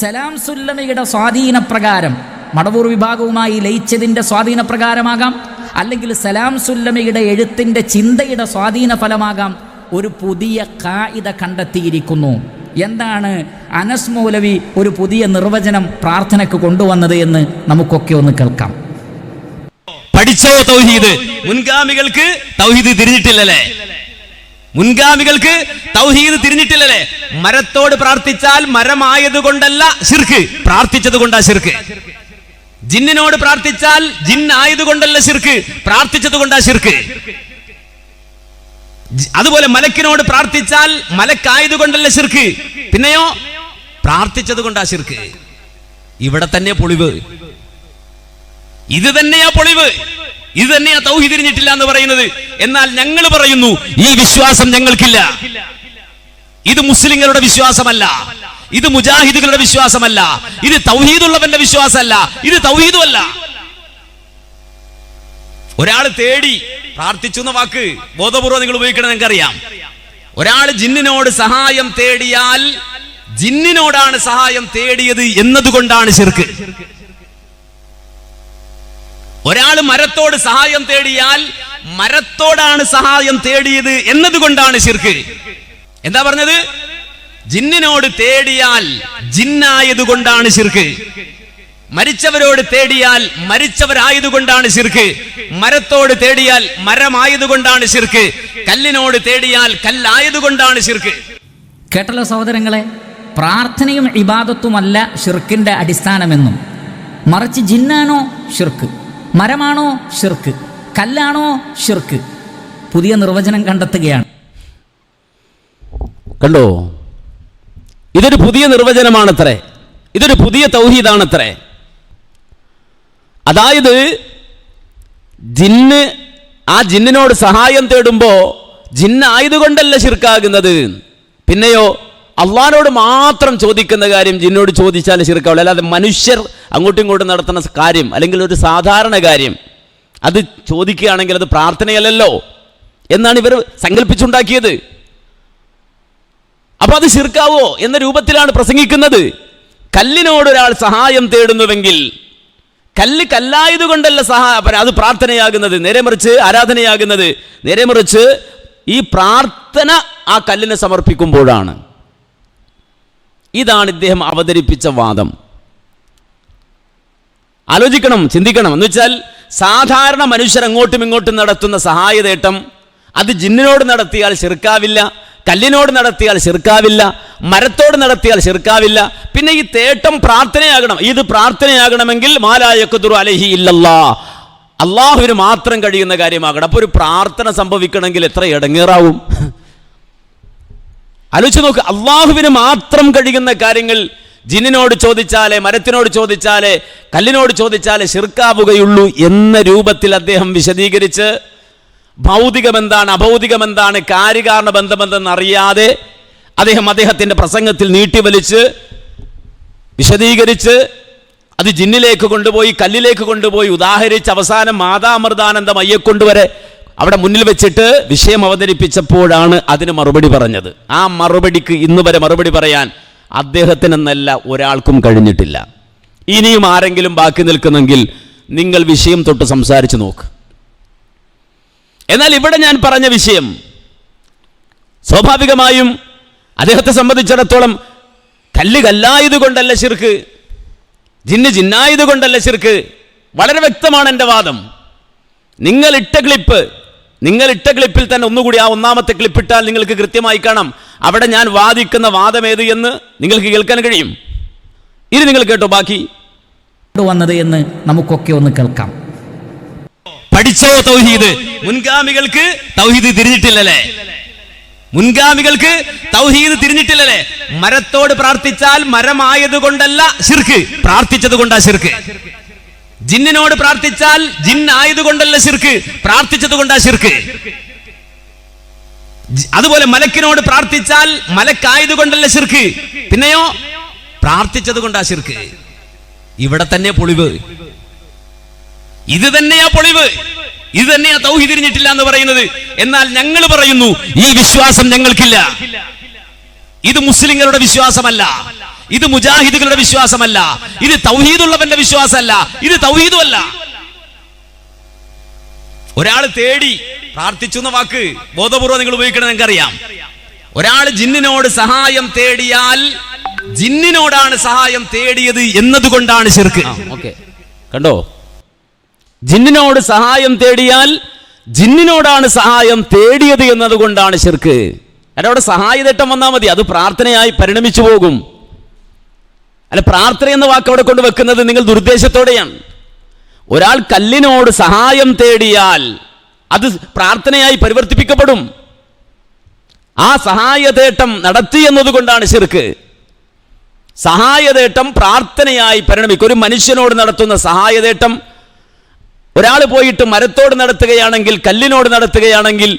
സലാം സുല്ലമയുടെ സ്വാധീനപ്രകാരം മടവൂർ വിഭാഗവുമായി ലയിച്ചതിന്റെ സ്വാധീനപ്രകാരമാകാം അല്ലെങ്കിൽ സലാം സുല്ലമയുടെ എഴുത്തിന്റെ ചിന്തയുടെ സ്വാധീന ഫലമാകാം ഒരു പുതിയ കായിത കണ്ടെത്തിയിരിക്കുന്നു. എന്താണ് അനസ് മൗലവി ഒരു പുതിയ നിർവചനം പ്രാർത്ഥനയ്ക്ക് കൊണ്ടുവന്നത് എന്ന് നമുക്കൊക്കെ ഒന്ന് കേൾക്കാം. പഠിച്ചോ തൗഹീദ്. മുൻഗാമികൾക്ക് തൗഹീദ് തിരിഞ്ഞിട്ടില്ലല്ലേ? മുൻഗാമികൾക്ക് തൗഹീദ് തിരിഞ്ഞിട്ടില്ലല്ലേ? മരത്തോട് പ്രാർത്ഥിച്ചാൽ മരമായത് കൊണ്ടല്ല ശിർക്ക്. പ്രാർത്ഥിച്ചത് കൊണ്ടാ ശിർക്ക്. ജിന്നിനോട് പ്രാർത്ഥിച്ചാൽ ജിന്നായത് കൊണ്ടല്ല ശിർക്ക്. പ്രാർത്ഥിച്ചത് കൊണ്ടാ ശിർക്ക് അതുപോലെ മലക്കിനോട് പ്രാർത്ഥിച്ചാൽ മലക്കായത് കൊണ്ടല്ല ശിർക്ക്. പിന്നെയോ? പ്രാർത്ഥിച്ചത് കൊണ്ടാ ശിർക്ക്. ഇവിടെ തന്നെ പൊളിവ്. ഇത് തന്നെയാ പൊളിവ്. ഇത് തന്നെയാ തൗഹീദ് തിരിഞ്ഞിട്ടില്ല എന്ന് പറയുന്നത്. എന്നാൽ ഞങ്ങൾ പറയുന്നു ഈ വിശ്വാസം ഞങ്ങൾക്കില്ല. ഇത് മുസ്ലിങ്ങളുടെ വിശ്വാസമല്ല. ഇത് മുജാഹിദുകളുടെ വിശ്വാസമല്ല. ഇത് തൗഹീദുള്ളവന്റെ വിശ്വാസമല്ല. ഇത് തൗഹീദുമല്ല. ഒരാൾ തേടി പ്രാർത്ഥിച്ചു എന്ന വാക്ക് ബോധപൂർവം നിങ്ങൾ ഉപയോഗിക്കണം നിങ്ങൾക്കറിയാം. ഒരാൾ ജിന്നിനോട് സഹായം തേടിയാൽ ജിന്നിനോടാണ് സഹായം തേടിയത് എന്നതുകൊണ്ടാണ് ശിർക്ക്. ഒരാൾ മരത്തോട് സഹായം തേടിയാൽ മരത്തോടാണ് സഹായം തേടിയത് എന്നതുകൊണ്ടാണ് ശിർക്ക്. എന്താ പറഞ്ഞത്? ജിന്നിനോട് തേടിയാൽ ജിന്നായതുകൊണ്ടാണ് ശിർക്ക്. മരിച്ചവരോട് തേടിയാൽ മരിച്ചവരായതുകൊണ്ടാണ് ശിർക്ക്. മരത്തോട് തേടിയാൽ മരമായതുകൊണ്ടാണ് ശിർക്ക്. കല്ലിനോട് തേടിയാൽ കല്ലായതുകൊണ്ടാണ് ശിർക്ക്. കേട്ടല്ലോ സഹോദരങ്ങളെ പ്രാർത്ഥനയും ഇബാദത്തുമല്ല ഷിർക്കിന്റെ അടിസ്ഥാനമെന്നും. മറിച്ച് ജിന്നാണോ ഷിർക്ക് മരമാണോ ഷിർക്ക് കല്ലാണോ ഷിർക്ക് പുതിയ നിർവചനം കണ്ടെത്തുകയാണ്. കണ്ടോ? ഇതൊരു പുതിയ നിർവചനമാണത്രേ. ഇതൊരു പുതിയ തൗഹീദാണത്രേ. അതായത് ജിന്ന് ആ ജിന്നിനോട് സഹായം തേടുമ്പോ ജിന്നായതുകൊണ്ടല്ല ശിർക്കാകുന്നത്. പിന്നെയോ അള്ളഹാനോട് മാത്രം ചോദിക്കുന്ന കാര്യം ജിന്നോട് ചോദിച്ചാൽ ശിർക്കാവുള്ളൂ. അല്ലാതെ മനുഷ്യർ അങ്ങോട്ടും ഇങ്ങോട്ടും നടത്തുന്ന കാര്യം അല്ലെങ്കിൽ ഒരു സാധാരണ കാര്യം അത് ചോദിക്കുകയാണെങ്കിൽ അത് പ്രാർത്ഥനയല്ലല്ലോ എന്നാണ് ഇവർ സങ്കല്പിച്ചുണ്ടാക്കിയത്. അപ്പൊ അത് ശിർക്കാവോ എന്ന രൂപത്തിലാണ് പ്രസംഗിക്കുന്നത്. കല്ലിനോട് ഒരാൾ സഹായം തേടുന്നുവെങ്കിൽ കല്ല് കല്ലായതുകൊണ്ടല്ല സഹായ അത് പ്രാർത്ഥനയാകുന്നത് നേരെ മറിച്ച് ആരാധനയാകുന്നത്. നേരെ മറിച്ച് ഈ പ്രാർത്ഥന ആ കല്ലിനെ സമർപ്പിക്കുമ്പോഴാണ്. ഇതാണ് ഇദ്ദേഹം അവതരിപ്പിച്ച വാദം. ആലോചിക്കണം ചിന്തിക്കണം. എന്ന് വെച്ചാൽ സാധാരണ മനുഷ്യർ അങ്ങോട്ടും ഇങ്ങോട്ടും നടത്തുന്ന സഹായതേട്ടം അത് ജിന്നിനോട് നടത്തിയാൽ ചെറുക്കാവില്ല കല്ലിനോട് നടത്തിയാൽ ചെറുക്കാവില്ല മരത്തോട് നടത്തിയാൽ ചെറുക്കാവില്ല പിന്നെ ഈ തേട്ടം പ്രാർത്ഥനയാകണം. ഇത് പ്രാർത്ഥനയാകണമെങ്കിൽ മാലായക്കുതുറു അലഹി ഇല്ലല്ലാ. അള്ളാഹുവിന് മാത്രം കഴിയുന്ന കാര്യമാകണം. അപ്പോൾ ഒരു പ്രാർത്ഥന സംഭവിക്കണമെങ്കിൽ എത്ര ഇടങ്ങേറാവും? ആലോചിച്ച് നോക്ക്. അള്ളാഹുവിന് മാത്രം കഴിയുന്ന കാര്യങ്ങൾ ജിന്നിനോട് ചോദിച്ചാലേ മരത്തിനോട് ചോദിച്ചാലേ കല്ലിനോട് ചോദിച്ചാലേ ശിർക്കാവുകയുള്ളൂ എന്ന രൂപത്തിൽ അദ്ദേഹം വിശദീകരിച്ച് ഭൗതികം എന്താണ് അഭൗതികം എന്താണ് കാര്യകാരണ ബന്ധമെന്തെന്ന് അറിയാതെ അദ്ദേഹം അദ്ദേഹത്തിന്റെ പ്രസംഗത്തിൽ നീട്ടിവലിച്ച് വിശദീകരിച്ച് അത് ജിന്നിലേക്ക് കൊണ്ടുപോയി കല്ലിലേക്ക് കൊണ്ടുപോയി ഉദാഹരിച്ച് അവസാനം മാതാമൃതാനന്ദം അയ്യക്കൊണ്ടുവരെ അവിടെ മുന്നിൽ വെച്ചിട്ട് വിഷയം അവതരിപ്പിച്ചപ്പോഴാണ് അതിന് മറുപടി പറഞ്ഞത്. ആ മറുപടിക്ക് ഇന്ന് വരെ മറുപടി പറയാൻ അദ്ദേഹത്തിനെന്നല്ല ഒരാൾക്കും കഴിഞ്ഞിട്ടില്ല. ഇനിയും ആരെങ്കിലും ബാക്കി നിൽക്കുന്നെങ്കിൽ നിങ്ങൾ വിഷയം തൊട്ട് സംസാരിച്ചു നോക്ക്. എന്നാൽ ഇവിടെ ഞാൻ പറഞ്ഞ വിഷയം സ്വാഭാവികമായും അദ്ദേഹത്തെ സംബന്ധിച്ചിടത്തോളം കല്ല് കല്ലായതുകൊണ്ടല്ല ശിർക്ക് ജിന്ന് ജിന്നായതുകൊണ്ടല്ല ശിർക്ക്. വളരെ വ്യക്തമാണ് എന്റെ വാദം. നിങ്ങളിട്ട ക്ലിപ്പ് നിങ്ങളിട്ട ക്ലിപ്പിൽ തന്നെ ഒന്നുകൂടി ആ ഒന്നാമത്തെ ക്ലിപ്പ് ഇട്ടാൽ നിങ്ങൾക്ക് കൃത്യമായി കാണാം. അവിടെ ഞാൻ വാദിക്കുന്ന വാദം ഏത് എന്ന് നിങ്ങൾക്ക് കേൾക്കാൻ കഴിയും. ഇനി നിങ്ങൾ കേട്ടോ ബാക്കി. വന്നത് എന്ന് നമുക്കൊക്കെ ഒന്ന് കേൾക്കാം. പഠിച്ചോ തൗഹീദ്? മുൻഗാമികൾക്ക് തൗഹീദ് തിരിഞ്ഞിട്ടില്ലല്ലേ? മുൻഗാമികൾക്ക് തൗഹീദ് തിരിഞ്ഞിട്ടില്ലല്ലേ? മരത്തോട് പ്രാർത്ഥിച്ചാൽ മരമായത് കൊണ്ടല്ല ശിർക്ക്. പ്രാർത്ഥിച്ചത് കൊണ്ടാ ശിർക്ക്. ജിന്നിനോട് പ്രാർത്ഥിച്ചാൽ ജിന്നായത് കൊണ്ടല്ല ശിർക്ക്. പ്രാർത്ഥിച്ചത് കൊണ്ടാ ശിർക്ക് അതുപോലെ മലക്കിനോട് പ്രാർത്ഥിച്ചാൽ മലക്കായത് കൊണ്ടല്ല ശിർക്ക്. പിന്നെയോ? പ്രാർത്ഥിച്ചത് കൊണ്ടാ ശിർക്ക്. ഇവിടെ തന്നെ പൊളിവ്. ഇത് തന്നെയാ പൊളിവ്. ഇത് തന്നെയാ തൗഹി തിരിഞ്ഞിട്ടില്ല എന്ന് പറയുന്നത്. എന്നാൽ ഞങ്ങൾ പറയുന്നു ഈ വിശ്വാസം ഞങ്ങൾക്കില്ല. ഇത് മുസ്ലിങ്ങളുടെ വിശ്വാസമല്ല. ഇത് മുജാഹിദുകളുടെ വിശ്വാസമല്ല. ഇത് തൗഹീദുള്ളവന്റെ വിശ്വാസമല്ല. ഇത് തൗഹീദുമല്ല. ഒരാൾ തേടി പ്രാർത്ഥിച്ചു എന്ന വാക്ക് ബോധപൂർവം നിങ്ങൾ ഉപയോഗിക്കണം നിങ്ങൾക്കറിയാം. ഒരാൾ ജിന്നിനോട് സഹായം തേടിയാൽ ജിന്നിനോടാണ് സഹായം തേടിയത് എന്നതുകൊണ്ടാണ് ശിർക്ക്. കണ്ടോ? ജിന്നിനോട് സഹായം തേടിയാൽ ജിന്നിനോടാണ് സഹായം തേടിയത് എന്നതുകൊണ്ടാണ് ശിർക്ക്. അല്ല അവിടെ സഹായതട്ടം വന്നാൽ മതി അത് പ്രാർത്ഥനയായി പരിണമിച്ചു പോകും. അല്ല പ്രാർത്ഥന എന്ന വാക്ക് അവിടെ കൊണ്ട് വെക്കുന്നത് നിങ്ങൾ ദുർദ്ദേശത്തോടെയാണ് ഒരാൾ കല്ലിനോട് സഹായം തേടിയാൽ അത് പ്രാർത്ഥനയായി പരിവർത്തിപ്പിക്കപ്പെടും. ആ സഹായതേട്ടം നടത്തി എന്നതുകൊണ്ടാണ് ശിർക്ക്. സഹായതേട്ടം പ്രാർത്ഥനയായി പരിണമിക്കും. ഒരു മനുഷ്യനോട് നടത്തുന്ന സഹായതേട്ടം ഒരാൾ പോയിട്ട് മരത്തോട് നടത്തുകയാണെങ്കിൽ കല്ലിനോട് നടത്തുകയാണെങ്കിൽ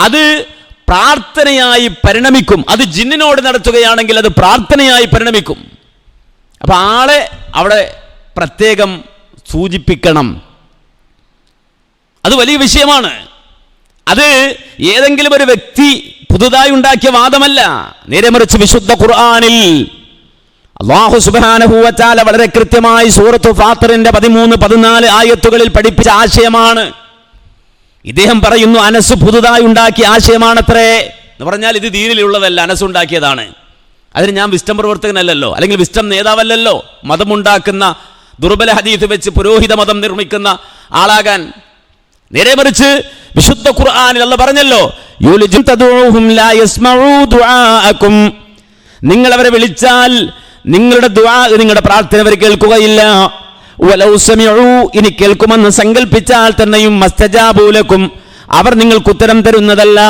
അത് പ്രാർത്ഥനയായി പരിണമിക്കും. അത് ജിന്നിനോട് നടത്തുകയാണെങ്കിൽ അത് പ്രാർത്ഥനയായി പരിണമിക്കും. അപ്പോൾ ആളെ അവിടെ പ്രത്യേകം സൂചിപ്പിക്കണം. അത് വലിയ വിഷയമാണ്. അത് ഏതെങ്കിലും ഒരു വ്യക്തി പുതുതായി ഉണ്ടാക്കിയ വാദമല്ല. നേരെ മറിച്ച് വിശുദ്ധ ഖുർആനിൽ അള്ളാഹു സുബാനഹൂവച്ചാല വളരെ കൃത്യമായി സൂറത്തു ഫാത്തറിന്റെ പതിമൂന്ന് പതിനാല് ആയത്തുകളിൽ പഠിപ്പിച്ച ആശയമാണ്. ഇദ്ദേഹം പറയുന്നു അനസ് പുതുതായി ഉണ്ടാക്കിയ ആശയമാണത്രേ. എന്ന് പറഞ്ഞാൽ ഇത് ദീനിലുള്ളതല്ല അനസ് ഉണ്ടാക്കിയതാണ്. അതിന് ഞാൻ വിസ്റ്റം പ്രവർത്തകനല്ലല്ലോ അല്ലെങ്കിൽ വിസ്റ്റം നേതാവല്ലല്ലോ. മതമുണ്ടാക്കുന്ന ദുർബല ഹദീഫ് വെച്ച് പുരോഹിത മതം നിർമ്മിക്കുന്ന ആളാകാൻ. നേരെ മറിച്ച് വിശുദ്ധ ഖുർആാനിൽ അല്ല പറഞ്ഞല്ലോ നിങ്ങൾ അവരെ വിളിച്ചാൽ നിങ്ങളുടെ ദുആ നിങ്ങളുടെ പ്രാർത്ഥന അവർ കേൾക്കുകയില്ല. ഇനി കേൾക്കുമെന്ന് സങ്കല്പിച്ചാൽ തന്നെയും മസ്തജാബൂലക്കും അവർ നിങ്ങൾക്ക് ഉത്തരം തരുന്നതല്ല.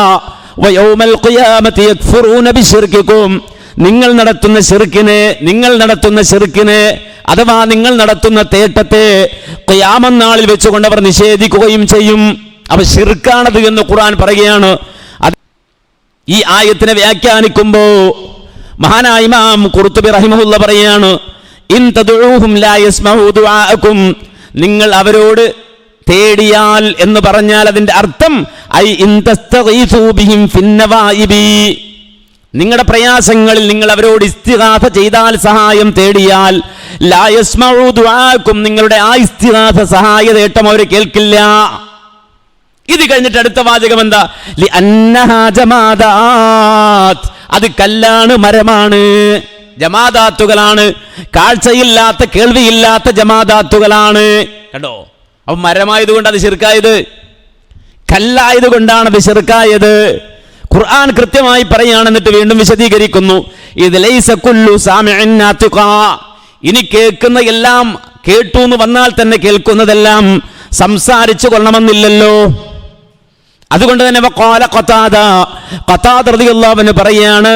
നിങ്ങൾ നടത്തുന്ന ശിർക്കിന് നിങ്ങൾ നടത്തുന്ന ശിർക്കിന് അഥവാ നിങ്ങൾ നടത്തുന്ന തേട്ടത്തെ നാളിൽ വെച്ചുകൊണ്ട് അവർ നിഷേധിക്കുകയും ചെയ്യും. അവ ശിർക്കാണത് എന്ന് ഖുർആൻ പറയുകയാണ്. ഈ ആയത്തിനെ വ്യാഖ്യാനിക്കുമ്പോ മഹാനായ ഇമാം ഖുർത്തുബി റഹിമഹുല്ല പറയാണ് ഇൻ നിങ്ങൾ അവരോട് തേടിയാൽ എന്ന് പറഞ്ഞാൽ അതിന്റെ അർത്ഥം ഐ ഇൻ തസ്തഗീസൂ ബിഹിം ഫിന്നവായിബി നിങ്ങളുടെ പ്രയാസങ്ങളിൽ നിങ്ങൾ അവരോട് ഇസ്തിഗാഥ ചെയ്താൽ സഹായം തേടിയാൽ ലാ യസ്മഊ ദുആഅക്കും നിങ്ങളുടെ ആ ഇസ്തിഗാഥ സഹായ തേട്ടം അവർ കേൾക്കില്ല. ഇത് കഴിഞ്ഞിട്ട് അടുത്ത വാചകം എന്താ? അത് കല്ലാണ് മരമാണ്. ജമാദാത്തുകളാണ്. കാഴ്ചയില്ലാത്ത കേൾവിയില്ലാത്ത ജമാദാത്തുകളാണ്. കണ്ടോ? അപ്പൊ മരമായതുകൊണ്ട് അത് ചെറുക്കായത് കല്ലായതുകൊണ്ടാണ് അത് ചെറുക്കായത് ഖുർആൻ കൃത്യമായി പറയുകയാണെന്നിട്ട് വീണ്ടും വിശദീകരിക്കുന്നു. ഇനി കേൾക്കുന്ന എല്ലാം കേട്ടു എന്ന് വന്നാൽ തന്നെ കേൾക്കുന്നതെല്ലാം സംസാരിച്ചു കൊള്ളണമെന്നില്ലല്ലോ. അതുകൊണ്ട് തന്നെ കോല റളിയല്ലാഹു അൻഹു പറയാണ്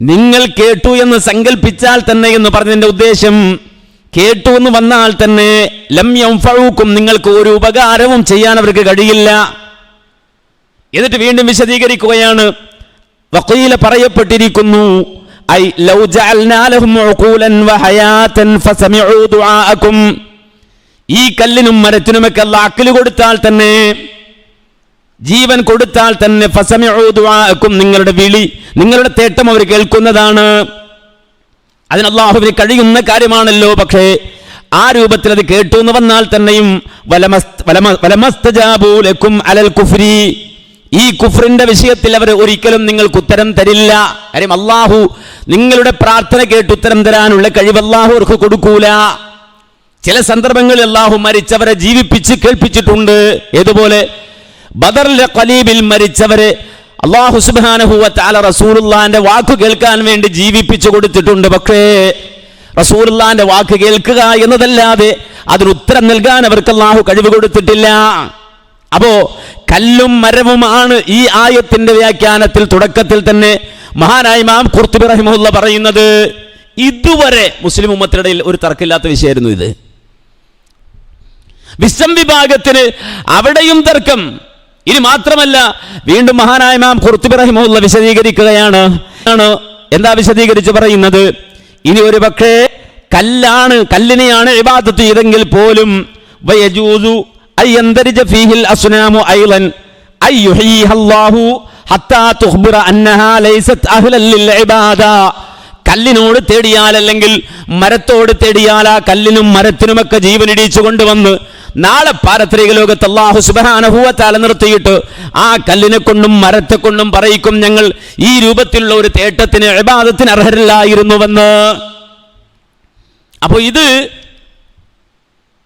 നിങ്ങൾ കേട്ടു എന്ന് സങ്കല്പിച്ചാൽ തന്നെ എന്ന് പറഞ്ഞതിന്റെ ഉദ്ദേശം കേട്ടു എന്ന് വന്നാൽ തന്നെ ലം ഫഴൂക്കും നിങ്ങൾക്ക് ഒരു ഉപകാരവും ചെയ്യാൻ അവർക്ക് കഴിയില്ല. എന്നിട്ട് വീണ്ടും വിശദീകരിക്കുകയാണ് വക്കീല പറയപ്പെട്ടിരിക്കുന്നു ഐ ലൗ ജഅൽനാ ലഹും ഉഖൂലൻ വഹയാതൻ ഫസമിഉ ദുആഅകും. ഈ കല്ലിനും മരത്തിനുമൊക്കെ അല്ല അക്കൽ കൊടുത്താൽ തന്നെ ജീവൻ കൊടുത്താൽ തന്നെ ഫസമിഉ ദുആഅക്കും നിങ്ങളുടെ വിളി നിങ്ങളുടെ തേട്ടം അവർ കേൾക്കുന്നതാണ്. അതിനല്ലാഹുവിന് കഴിയുന്ന കാര്യമാണല്ലോ പക്ഷേ ആ രൂപത്തിൽ അത് കേട്ടു എന്ന് വന്നാൽ തന്നെയും വലമസ്തജാബൂലക്കും വലമ- ലക്കും അലൽ കുഫ്രി. ഈ കുഫ്രിന്റെ വിഷയത്തിൽ അവർ ഒരിക്കലും നിങ്ങൾക്ക് ഉത്തരം തരില്ല. കാര്യം അള്ളാഹു നിങ്ങളുടെ പ്രാർത്ഥന കേട്ട് ഉത്തരം തരാനുള്ള കഴിവ് അള്ളാഹു കൊടുക്കൂല. ചില സന്ദർഭങ്ങളിൽ അള്ളാഹു മരിച്ചവരെ ജീവിപ്പിച്ച് കേൾപ്പിച്ചിട്ടുണ്ട്. ഏതുപോലെ? ബദറിലെ കലീബിൽ മരിച്ചവരെ അള്ളാഹു സുബാനഹുവ താല റസൂലുള്ളാന്റെ വാക്ക് കേൾക്കാൻ വേണ്ടി ജീവിപ്പിച്ചു കൊടുത്തിട്ടുണ്ട്. പക്ഷേ റസൂലുള്ളാന്റെ വാക്ക് കേൾക്കുക എന്നതല്ലാതെ അതിന് ഉത്തരം നൽകാൻ അവർക്ക് അള്ളാഹു കഴിവ് കൊടുത്തിട്ടില്ല. അപ്പോ കല്ലും മരവുമാണ് ഈ ആയത്തിന്റെ വ്യാഖ്യാനത്തിൽ തുടക്കത്തിൽ തന്നെ മഹാനായ മാം കുർത്തുബി റഹിമുല്ല പറയുന്നത്. ഇതുവരെ മുസ്ലിം ഉമ്മത്തിനിടയിൽ ഒരു തർക്കമില്ലാത്ത വിഷയമായിരുന്നു ഇത്. വിശ്രം വിഭാഗത്തിന് അവിടെയും തർക്കം. ഇനി മാത്രമല്ല വീണ്ടും മഹാനായ മാം ഖുർത്തുബി റഹിമുല്ല വിശദീകരിക്കുകയാണ്. എന്താ വിശദീകരിച്ച് പറയുന്നത്? ഇനി ഒരു പക്ഷേ കല്ലാണ് കല്ലിനെയാണ് ഇബാദത്ത് ചെയ്തെങ്കിൽ പോലും കല്ലിനോട് തേടിയാൽ അല്ലെങ്കിൽ മരത്തോട് തേടിയാൽ ആ കല്ലിനും മരത്തിനുമൊക്കെ ജീവനിടിച്ചു കൊണ്ടുവന്ന് നാളെ പാരത്രിക ലോകത്ത് അള്ളാഹു സുബാനഹുവത്താല നിർത്തിയിട്ട് ആ കല്ലിനെ കൊണ്ടും മരത്തെ കൊണ്ടും പറയിക്കും ഞങ്ങൾ ഈ രൂപത്തിലുള്ള ഒരു തേട്ടത്തിന് ഇബാദത്തിന് അർഹരില്ലായിരുന്നുവെന്ന്. അപ്പോൾ ഇത്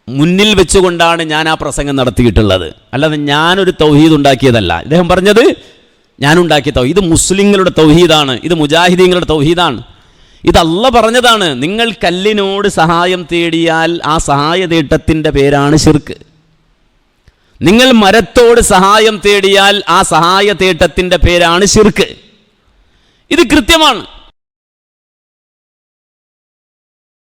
മുന്നിൽ വെച്ചുകൊണ്ടാണ് ഞാൻ ആ പ്രസംഗം നടത്തിയിട്ടുള്ളത്. അല്ലാതെ ഞാനൊരു തൗഹീദ് ഉണ്ടാക്കിയതല്ല. ഇദ്ദേഹം പറഞ്ഞത് ഞാനുണ്ടാക്കിയ തൗഹീദ്. ഇത് മുസ്ലിങ്ങളുടെ തൗഹീദാണ്. ഇത് മുജാഹിദീങ്ങളുടെ തൗഹീദാണ്. ഇത് അല്ല പറഞ്ഞതാണ്. നിങ്ങൾ കല്ലിനോട് സഹായം തേടിയാൽ ആ സഹായ തേട്ടത്തിന്റെ പേരാണ് ശിർക്ക്. നിങ്ങൾ മരത്തോട് സഹായം തേടിയാൽ ആ സഹായ തേട്ടത്തിന്റെ പേരാണ് ശിർക്ക്. ഇത് കൃത്യമാണ്.